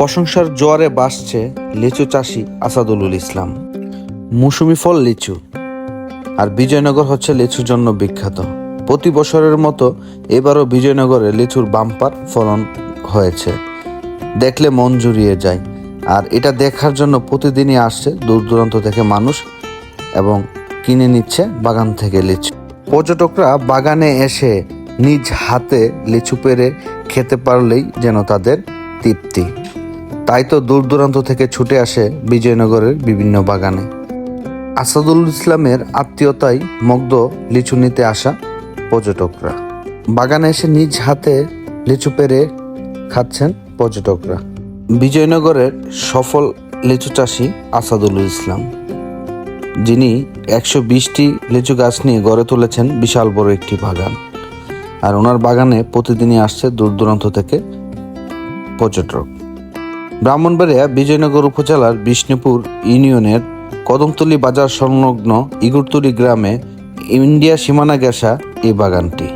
প্রশংসার জোয়ারে বাসছে লিচু চাষি আসাদুল ইসলাম। মৌসুমি ফল লিচু। আর বিজয়নগর হচ্ছে লিচুর জন্য বিখ্যাত। প্রতি বছরের মতো এবারও বিজয়নগরে লিচুর বাম্পার ফলন হয়েছে। দেখলে মন জুড়িয়ে যায়। আর এটা দেখার জন্য প্রতিদিনই আসছে দূর দূরান্ত থেকে মানুষ এবং কিনে নিচ্ছে বাগান থেকে লিচু। পর্যটকরা বাগানে এসে নিজ হাতে লিচু পেরে খেতে পারলেই যেন তাদের তৃপ্তি। তাই তো দূর দূরান্ত থেকে ছুটে আসে বিজয়নগরের বিভিন্ন বাগানে। আসাদুল ইসলামের আত্মীয়তায় মগ্ধ লিচু নিতে আসা পর্যটকরা। বাগানে এসে নিজ হাতে লিচু পেরে খাচ্ছেন পর্যটকরা। বিজয়নগরের সফল লিচু চাষি আসাদুল ইসলাম। যিনি একশো বিশটি লিচু গাছ নিয়ে গড়ে তুলেছেন বিশাল বড় একটি বাগান। আর ওনার বাগানে প্রতিদিনই আসছে দূর দূরান্ত থেকে পর্যটক। ব্রাহ্মণবাড়িয়া বিজয়নগর উপজেলার বিষ্ণুপুর ইউনিয়নের কদমতলী বাজার সংলগ্ন ইগুরতুলি গ্রামে ইন্ডিয়া সীমানা গেসা এই বাগানটি।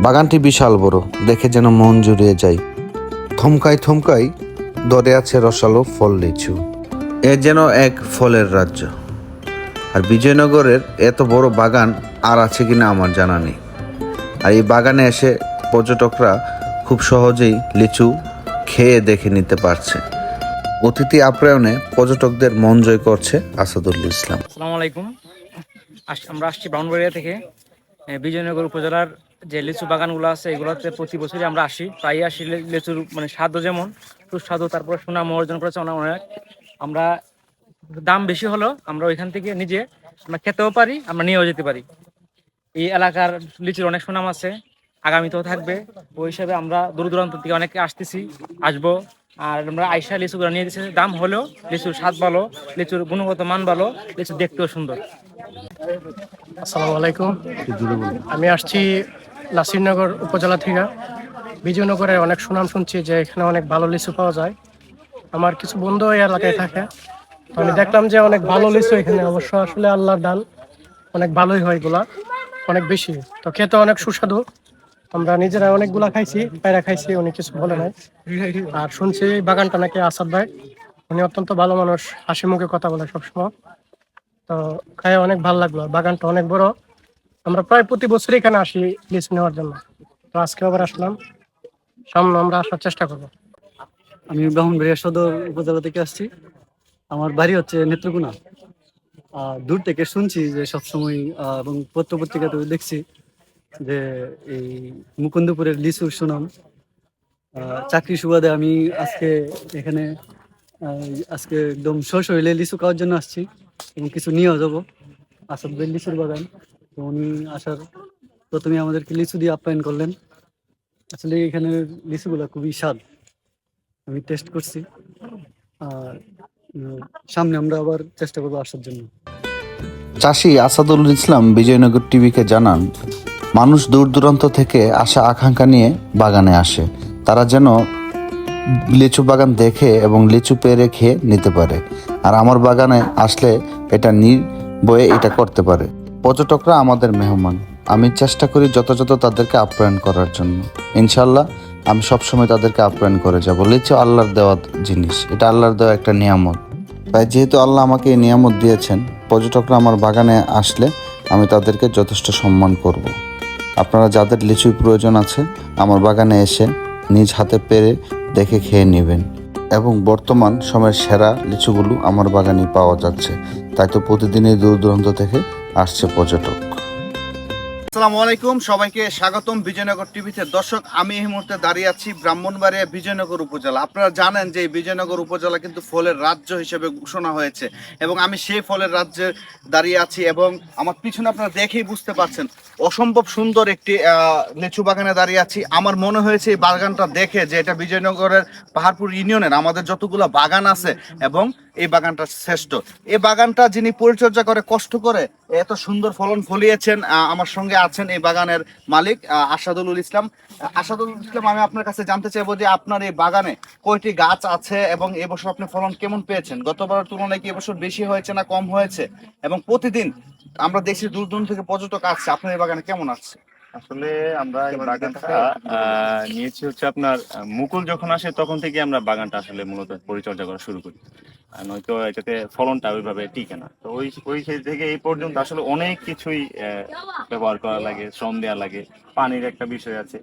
বাগানটি বিশাল বড়, দেখে যেন মন জুড়িয়ে যায়। থমকাই থমকাই দরে আছে রসালো ফল লিচু। এ যেন এক ফলের রাজ্য। আর বিজয়নগরের এত বড় বাগান আর আছে কিনা আমার জানা নেই। আর এই বাগানে এসে পর্যটকরা খুব সহজেই লিচু খেয়ে দেখে নিতে পারছে। অতিথি আপ্যায়নে পর্যটকদের মন জয় করছে আসাদুল ইসলাম। আসসালামু আলাইকুম। আমরা আসছি ব্রাহ্মণবাড়িয়া থেকে। বিজয়নগর উপজেলার যে লিচু বাগানগুলো আছে, এগুলোতে প্রতি বছরই আমরা আসি। প্রায় আসি লিচুর মানে স্বাদও যেমন, সুস্বাদু, তারপরে সুনাম অর্জন করেছে অনেক আমরা দাম বেশি হলো আমরা ওইখান থেকে নিজে আমরা খেতেও পারি, আমরা নিয়েও যেতে পারি। এই এলাকার লিচুর অনেক সুনাম আছে। আগামীতেও থাকবে। ওই হিসাবে আমরা দূর দূরান্ত থেকে অনেকে আসতেছি, আসব। আর আমরা আইসা লিচুগুলো নিয়ে দিচ্ছি দাম হলেও লিচুর স্বাদ ভালো, লিচুর গুণগত মান ভালো, লিচু দেখতেও সুন্দর। আসসালামু আলাইকুম। আমি আসছি নাসিরনগর উপজেলা থেকে। বিজয়নগরে অনেক সুনাম শুনছি যে এখানে অনেক ভালো লিচু পাওয়া যায়। আমার কিছু বন্ধু এই এলাকায় থাকে। আমি দেখলাম যে অনেক ভালো লিচু এখানে। অবশ্য আসলে আল্লাহর দান অনেক ভালোই হয় এগুলা, অনেক বেশি। তো খেতে অনেক সুস্বাদু। আমরা নিজেরা অনেকগুলা খাইছি, পায়রা খাইছি, উনি কিছু বলে নাই। আর শুনছি বাগানটা নাকি আসাদ ভাই। উনি অত্যন্ত ভালো মানুষ, হাসি মুখে কথা বলে সবসময়। তো খায় অনেক ভালো লাগল বাগানটা অনেক বড়। আমরা প্রায় প্রতি বছরই এখানে আসি লিচু নেওয়ার জন্য। তো আজকে আবার আসলাম। সামনে আমরা আসার চেষ্টা করব। আমি ব্রাহ্মণবাড়িয়া সদর উপজেলা থেকে আসছি। আমার বাড়ি হচ্ছে নেত্রকোনা। দূর থেকে শুনছি যে সবসময় এবং পত্র পত্রিকাতে দেখছি। যে এই মুকুন্দপুরের লিচুর সুনাম চাকরি সুবাদে আমি আজকে এখানে আজকে একদম শোষ হইলে লিচু খাওয়ার জন্য আসছি। এবং কিছু নিয়েও যাব। আসাদ লিচুর বাগান। তো উনি আসার প্রথমে আমাদেরকে লিচু দিয়ে আপ্যায়ন করলেন। আসলে এখানে লিচুগুলো খুবই স্বাদ। আমি টেস্ট করছি। আর সামনে আমরা আবার চেষ্টা করব আসার জন্য। চাষি আসাদুল ইসলাম বিজয়নগর টিভিকে জানান মানুষ দূর দূরান্ত থেকে আশা আকাঙ্ক্ষা নিয়ে বাগানে আসে। তারা যেন লিচু বাগান দেখে এবং লিচু পেরে খেয়ে নিতে পারে। আর আমার বাগানে আসলে এটা নির্ভয়ে এটা করতে পারে। পর্যটকরা আমাদের মেহমান। আমি চেষ্টা করি যথাযথ তাদেরকে আপ্যায়ন করার জন্য। ইনশাল্লাহ আমি সবসময় তাদেরকে আপ্যায়ন করে যাব। লিচু আল্লাহর দেওয়া জিনিস। এটা আল্লাহর দেওয়া একটা নিয়ামত। তাই যেহেতু আল্লাহ আমাকে এই নিয়ামত দিয়েছেন, পর্যটকরা আমার বাগানে আসলে আমি তাদেরকে যথেষ্ট সম্মান করব। আপনারা যাদের লিচুর প্রয়োজন আছে আমার বাগানে এসে নিজ হাতে পেরে দেখে খেয়ে নেবেন। এবং বর্তমান সময়ের সেরা লিচুগুলো আমার বাগানে পাওয়া যাচ্ছে। তাই তো প্রতিদিনই দূর দূরান্ত থেকে আসছে পর্যটক। আসসালামু আলাইকুম, সবাইকে স্বাগতম বিজয়নগর টিভিতে। দর্শক, আমি এই মুহূর্তে দাঁড়িয়ে আছি ব্রাহ্মণবাড়িয়া বিজয়নগর উপজেলা। আপনারা জানেন যে বিজয়নগর উপজেলা কিন্তু ফলের রাজ্য হিসেবে ঘোষণা হয়েছে। এবং আমি সেই ফলের রাজ্যে দাঁড়িয়ে আছি এবং আমার পিছনে আপনারা দেখেই বুঝতে পারছেন অসম্ভব সুন্দর একটি লিচু বাগানে দাঁড়িয়ে আছি। আমার মনে হয়েছে এই বাগানটা দেখে যে এটা বিজয়নগরের পাহাড়পুর ইউনিয়নের আমাদের যতগুলো বাগান আছে এবং এই বাগানটা শ্রেষ্ঠ। এই বাগানটা যিনি পরিচর্যা করে, কষ্ট করে এত সুন্দর ফলন ফলিয়েছেন আমার সঙ্গে আছেন এই বাগানের মালিক আসাদুল ইসলাম। আসাদুল ইসলাম, আমি আপনার কাছে জানতে চাইব যে আপনার এই বাগানে কয়টি গাছ আছে এবং এবছর আপনি ফলন কেমন পেয়েছেন? গতবারের তুলনায় কি এবছর বেশি হয়েছে না কম হয়েছে? এবং প্রতিদিন আমরা দেখছি দূর দূর থেকে পর্যটক আসছে, আপনার এই বাগানে কেমন আসছে? আসলে আমরা এই বাগানটা নিয়েছি হচ্ছে আপনার মুকুল যখন আসে তখন থেকে আমরা বাগানটা আসলে মূলত পরিচর্যা করা শুরু করি। আর নয়তো এটাতে ফলনটা ওইভাবে টিকে না। তো ওই ওই থেকে এই পর্যন্ত আসলে অনেক কিছুই আহ, ব্যবহার করা লাগে শ্রম দেওয়া লাগে পানির একটা বিষয় আছে।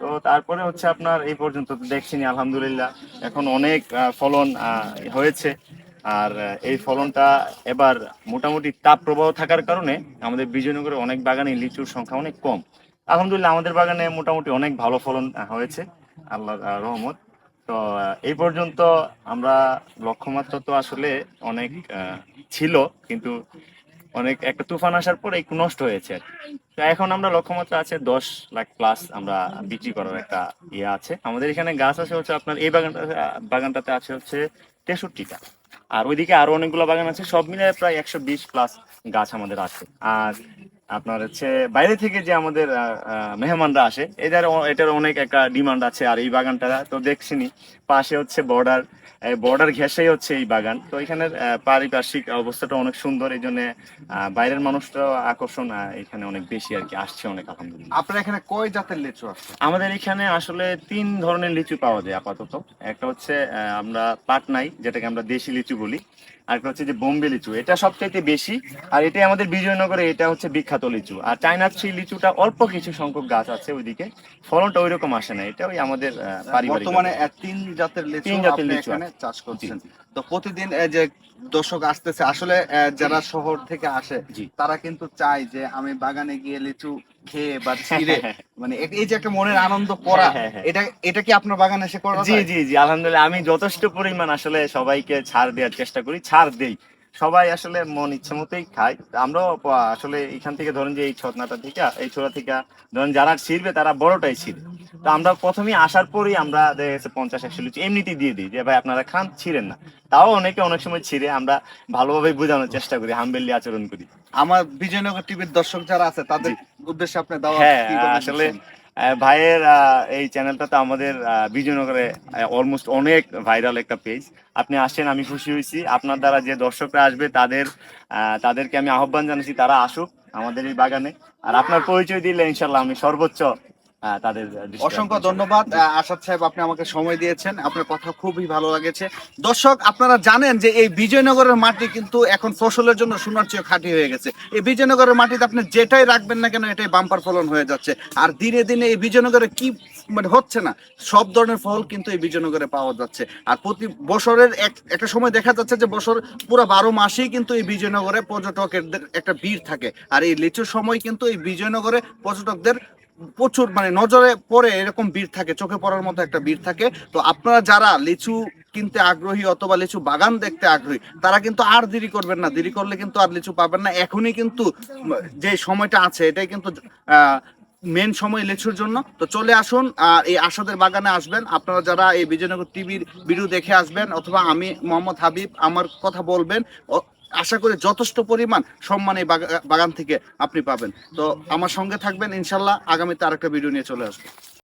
তো তারপরে হচ্ছে আপনার এই পর্যন্ত তো দেখছিনি আলহামদুলিল্লাহ। এখন অনেক ফলন আহ, হয়েছে। আর এই ফলনটা এবার মোটামুটি তাপ প্রবাহ থাকার কারণে আমাদের বিজয়নগরে অনেক বাগানে লিচুর সংখ্যা অনেক কম। আলহামদুলিল্লাহ আমাদের বাগানে মোটামুটি অনেক ভালো ফলন হয়েছে আল্লাহর আহ, রহমত। তো এই পর্যন্ত আমরা লক্ষ্যমাত্রা তো আসলে অনেক ছিল কিন্তু অনেক একটা তুফান আসার পরে একটু নষ্ট হয়েছে আর। তো এখন আমরা লক্ষ্যমাত্রা আছে দশ লাখ প্লাস আমরা বিক্রি করার একটা ইয়ে আছে। আমাদের এখানে গাছ আছে হচ্ছে আপনার এই বাগানটা বাগানটাতে আছে হচ্ছে তেষট্টিটা। আর ওইদিকে আরও অনেকগুলো বাগান আছে, সব মিলে প্রায় একশো বিশ প্লাস গাছ আমাদের আছে। আর আপনার হচ্ছে বাইরে থেকে যে আমাদের মেহমানরা আসে এদের এটার অনেক একটা ডিমান্ড আছে আর এই বাগানটা তো দেখছিনি। পাশে হচ্ছে বর্ডার বর্ডার ঘেঁষেই হচ্ছে এই বাগান। তো এখানের আহ, পারিপার্শ্বিক অবস্থাটা অনেক সুন্দর এই জন্য বাইরের মানুষটাও আকর্ষণ এখানে অনেক বেশি আর কি আসছে অনেক আলহামদুলিল্লাহ। আপনার এখানে কয় জাতের লিচু আছে? আমাদের এখানে আসলে তিন ধরনের লিচু পাওয়া যায় আপাতত। একটা হচ্ছে আহ, আমরা পাটনাই যেটাকে আমরা দেশি লিচু বলি। আর হচ্ছে যে বোম্বে লিচু এটা সবচাইতে বেশি আর এটাই আমাদের বিজয়নগরে এটা হচ্ছে বিখ্যাত লিচু। আর চাইনা থ্রি লিচুটা অল্প কিছু সংখ্যক গাছ আছে ওইদিকে ফলনটা ওইরকম আসে না এটা ওই আমাদের পারিবারিক বর্তমানে তিন জাতের লিচু তিন জাতের লিচু চাষ করছেন। তো প্রতিদিন এই যে দর্শক আসতেছে। আসলে যারা শহর থেকে আসে তারা কিন্তু চায় যে আমি বাগানে গিয়ে লিচু খেয়ে বা ছিঁড়ে মানে এই যে একটা মনের আনন্দ করা হ্যাঁ, হ্যাঁ, হ্যাঁ। এটা এটা কি আপনার বাগানে এসে করা জি জি জি আলহামদুলিল্লাহ। আমি যথেষ্ট পরিমাণ আসলে সবাইকে ছাড় দেওয়ার চেষ্টা করি ছাড় দেই। সবাই আসলে মন ইচ্ছে মতোই খায়। আমরাও আসলে এখান থেকে ধরেন যে এই ছতনাটা থেকে এই ছোড়া থেকে ধরেন যারা ছিড়বে তারা বড়টাই ছিড়বে তো আমরা প্রথমেই আসার পরেই আমরা দেখা গেছে পঞ্চাশ একশো লিচু এমনিতেই দিয়ে দিই যে ভাই আপনারা খান ছিঁড়েন না। তাও অনেকে অনেক সময় ছিঁড়ে আমরা ভালোভাবে বোঝানোর চেষ্টা করি হামবেলি আচরণ করি। আমার বিজয়নগর টিভির দর্শক যারা আছে তাদের উদ্দেশ্যে আপনি দাওয়া হ্যাঁ আসলে ভাইয়ের এই চ্যানেলটা তো আমাদের বিজয়নগরে অলমোস্ট অনেক ভাইরাল একটা পেজ আপনি আসেন, আমি খুশি হয়েছি। আপনার দ্বারা যে দর্শকরা আসবে, তাদের তাদেরকে আমি আহ্বান জানাচ্ছি, তারা আসুক আমাদের এই বাগানে। আর আপনার পরিচয় দিলে ইনশাল্লাহ আমি সর্বোচ্চ তাদের অসংখ্য ধন্যবাদ। আসাদ সাহেব আপনি আমাকে সময় দিয়েছেন। আপনার কথা খুবই ভালো লাগেছে। দর্শক আপনারা জানেন যে এই বিজয়নগরের মাটি কিন্তু এখন ফসলের জন্য সোনার চেয়ে খাঁটি হয়ে গেছে। এই বিজয়নগরের মাটিতে আপনি যেটাই রাখবেন না কেন এটাই বাম্পার ফলন হয়ে যাচ্ছে। আর দিনে দিনে এই বিজয়নগরে কি মানে হচ্ছে না সব ধরনের ফল কিন্তু এই বিজয়নগরে পাওয়া যাচ্ছে। আর প্রতি বছরের এক একটা সময় দেখা যাচ্ছে যে বছর পুরো বারো মাসেই কিন্তু এই বিজয়নগরে পর্যটকের একটা ভিড় থাকে। আর এই লিচুর সময় কিন্তু এই বিজয়নগরে পর্যটকদের প্রচুর মানে নজরে পড়ে এরকম ভিড় থাকে, চোখে পড়ার মতো একটা ভিড় থাকে। তো আপনারা যারা লিচু কিনতে আগ্রহী অথবা লিচু বাগান দেখতে আগ্রহী, তারা কিন্তু আর দেরি করবেন না। দেরি করলে কিন্তু আর লিচু পাবেন না। এখনই কিন্তু যে সময়টা আছে, এটাই কিন্তু মেন সময় লিচুর জন্য। তো চলে আসুন আর এই আসাদের বাগানে আসবেন। আপনারা যারা এই বিজয়নগর টিভির ভিডিও দেখে আসবেন, অথবা আমি মোহাম্মদ হাবিব আমার কথা বলবেন আশা করি যথেষ্ট পরিমাণ সম্মান এই বাগান থেকে আপনি পাবেন। তো আমার সঙ্গে থাকবেন, ইনশাল্লাহ আগামীতে আরেকটা ভিডিও নিয়ে চলে আসব।